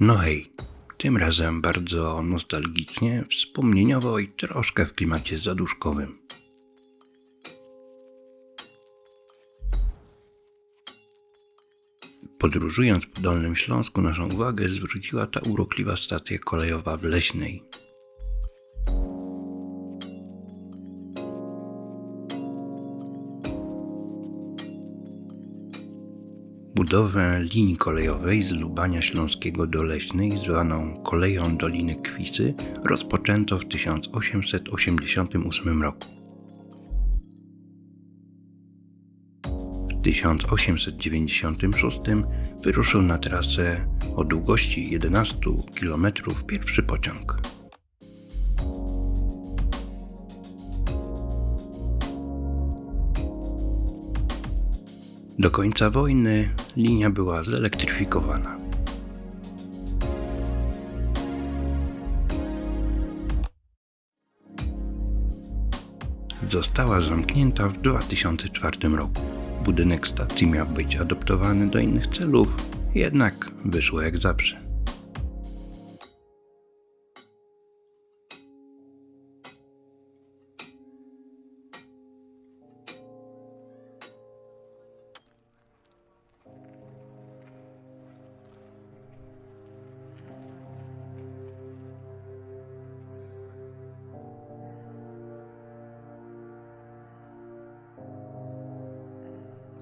No hej, tym razem bardzo nostalgicznie, wspomnieniowo i troszkę w klimacie zaduszkowym. Podróżując po Dolnym Śląsku, naszą uwagę zwróciła ta urokliwa stacja kolejowa w Leśnej. Budowę linii kolejowej z Lubania Śląskiego do Leśnej, zwaną Koleją Doliny Kwisy, rozpoczęto w 1888 roku. W 1896 wyruszył na trasę o długości 11 km pierwszy pociąg. Do końca wojny linia była zelektryfikowana. Została zamknięta w 2004 roku. Budynek stacji miał być adoptowany do innych celów, jednak wyszło jak zawsze.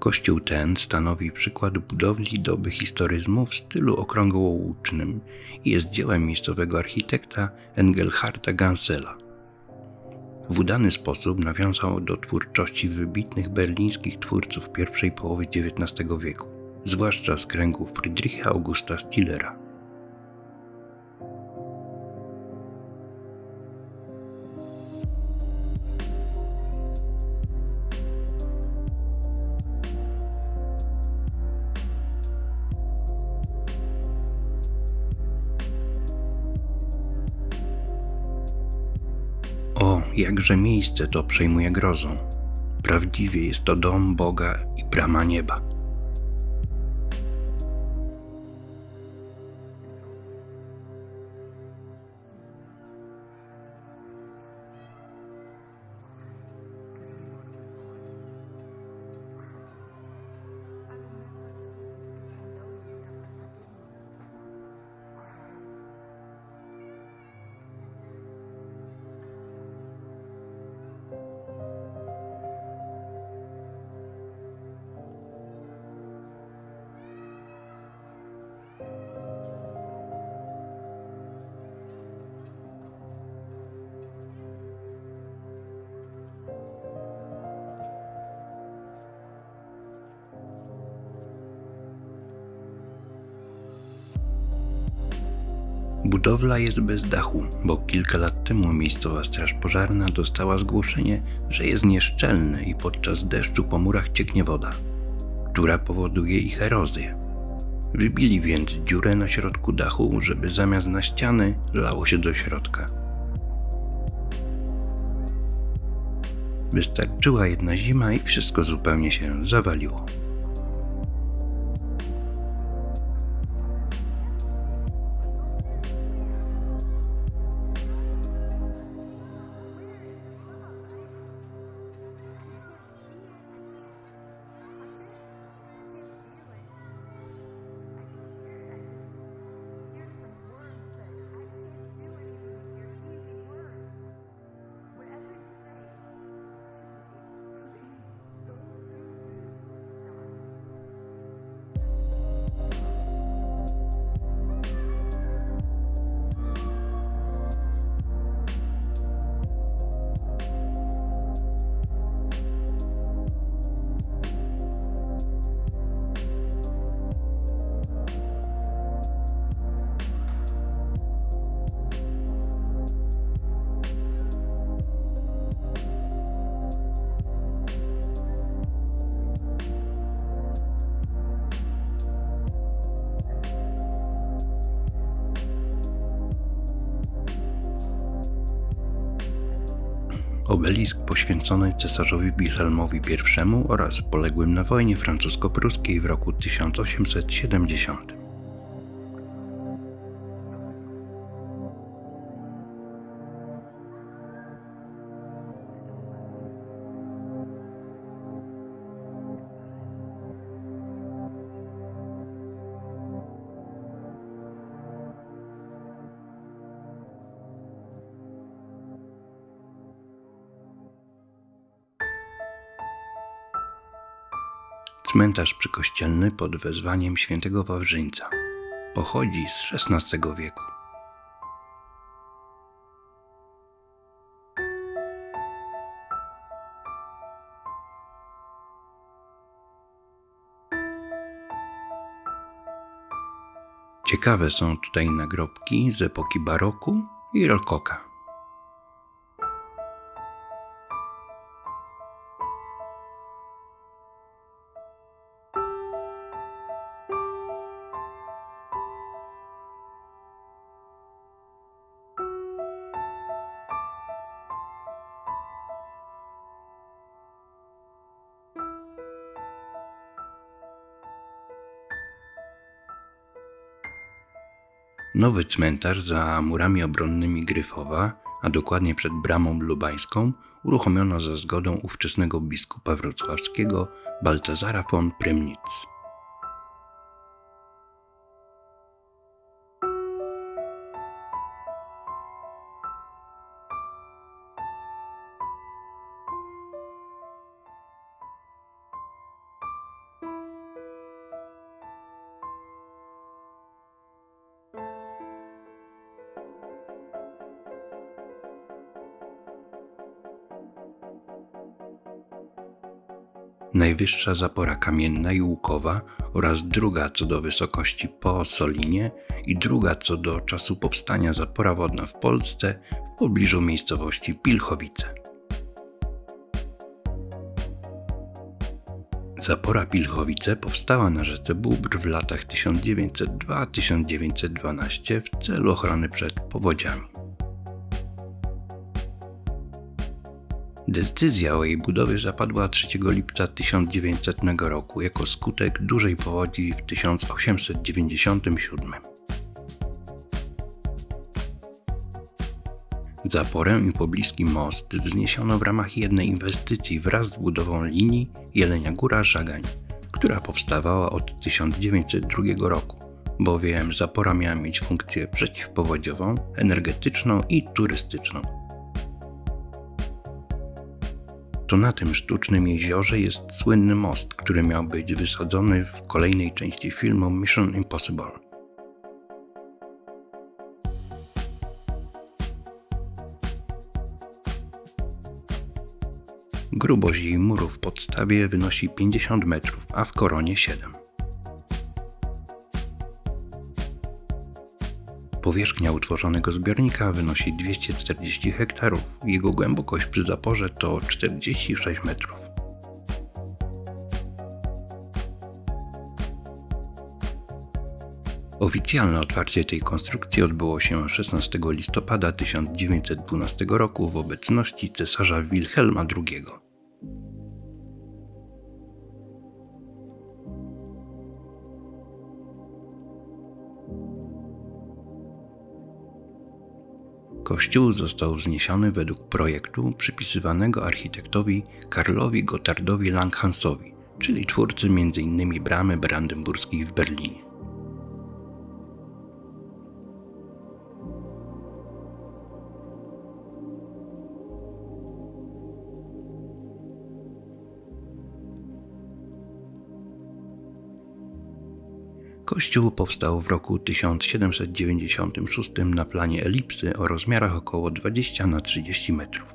Kościół ten stanowi przykład budowli doby historyzmu w stylu okrągłołucznym i jest dziełem miejscowego architekta Engelharta Gansela. W udany sposób nawiązał do twórczości wybitnych berlińskich twórców pierwszej połowy XIX wieku, zwłaszcza z kręgów Friedricha Augusta Stillera. O, jakże miejsce to przejmuje grozą. Prawdziwie jest to dom Boga i brama nieba. Budowla jest bez dachu, bo kilka lat temu miejscowa straż pożarna dostała zgłoszenie, że jest nieszczelny i podczas deszczu po murach cieknie woda, która powoduje ich erozję. Wybili więc dziurę na środku dachu, żeby zamiast na ściany lało się do środka. Wystarczyła jedna zima i wszystko zupełnie się zawaliło. Obelisk poświęcony cesarzowi Wilhelmowi I oraz poległym na wojnie francusko-pruskiej w roku 1870. Cmentarz przykościelny pod wezwaniem świętego Wawrzyńca. Pochodzi z XVI wieku. Ciekawe są tutaj nagrobki z epoki baroku i rokoka. Nowy cmentarz za murami obronnymi Gryfowa, a dokładnie przed bramą lubańską, uruchomiono za zgodą ówczesnego biskupa wrocławskiego Baltazara von Prymnitz. Najwyższa zapora kamienna i łukowa oraz druga co do wysokości po Solinie i druga co do czasu powstania zapora wodna w Polsce w pobliżu miejscowości Pilchowice. Zapora Pilchowice powstała na rzece Bóbr w latach 1902-1912 w celu ochrony przed powodziami. Decyzja o jej budowie zapadła 3 lipca 1900 roku jako skutek dużej powodzi w 1897. Zaporę i pobliski most wzniesiono w ramach jednej inwestycji wraz z budową linii Jelenia Góra-Żagań, która powstawała od 1902 roku, bowiem zapora miała mieć funkcję przeciwpowodziową, energetyczną i turystyczną. To na tym sztucznym jeziorze jest słynny most, który miał być wysadzony w kolejnej części filmu Mission Impossible. Grubość jej muru w podstawie wynosi 50 metrów, a w koronie 7. Powierzchnia utworzonego zbiornika wynosi 240 hektarów. Jego głębokość przy zaporze to 46 metrów. Oficjalne otwarcie tej konstrukcji odbyło się 16 listopada 1912 roku w obecności cesarza Wilhelma II. Kościół został wzniesiony według projektu przypisywanego architektowi Karlowi Gottardowi Langhansowi, czyli twórcy m.in. bramy brandenburskiej w Berlinie. Kościół powstał w roku 1796 na planie elipsy o rozmiarach około 20 na 30 metrów.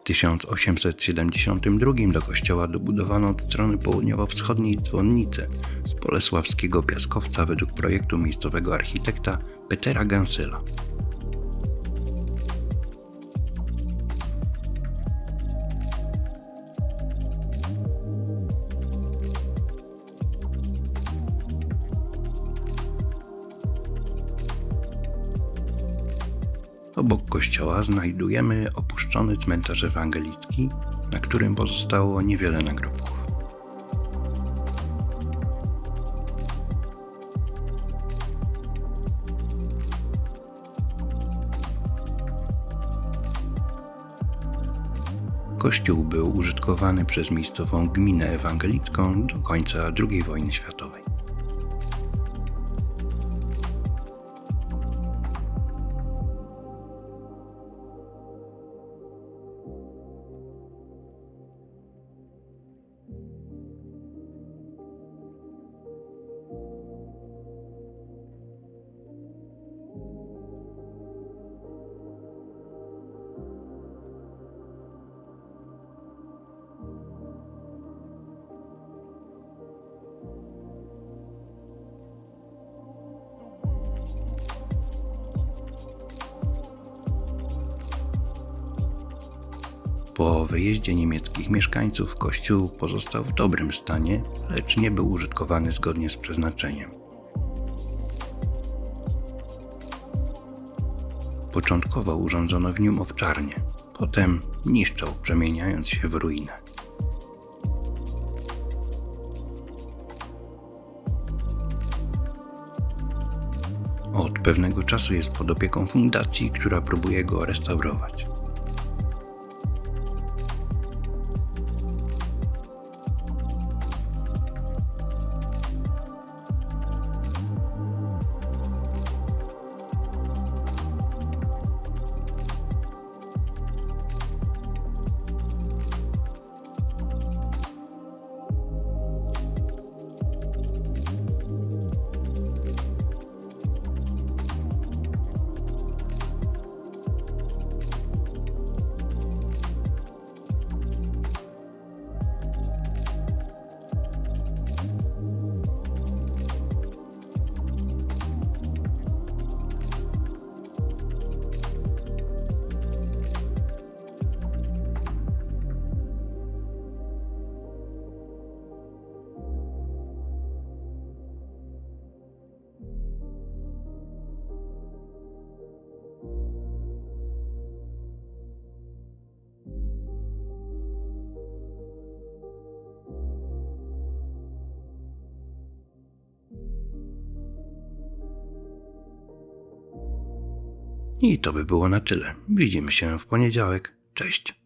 W 1872 do kościoła dobudowano od strony południowo-wschodniej dzwonnicę z Bolesławskiego Piaskowca według projektu miejscowego architekta Petera Gansela. Obok kościoła znajdujemy opuszczony cmentarz ewangelicki, na którym pozostało niewiele nagrobków. Kościół był użytkowany przez miejscową gminę ewangelicką do końca II wojny światowej. Po wyjeździe niemieckich mieszkańców kościół pozostał w dobrym stanie, lecz nie był użytkowany zgodnie z przeznaczeniem. Początkowo urządzono w nim owczarnię, potem niszczał, przemieniając się w ruinę. Od pewnego czasu jest pod opieką fundacji, która próbuje go restaurować. I to by było na tyle. Widzimy się w poniedziałek. Cześć.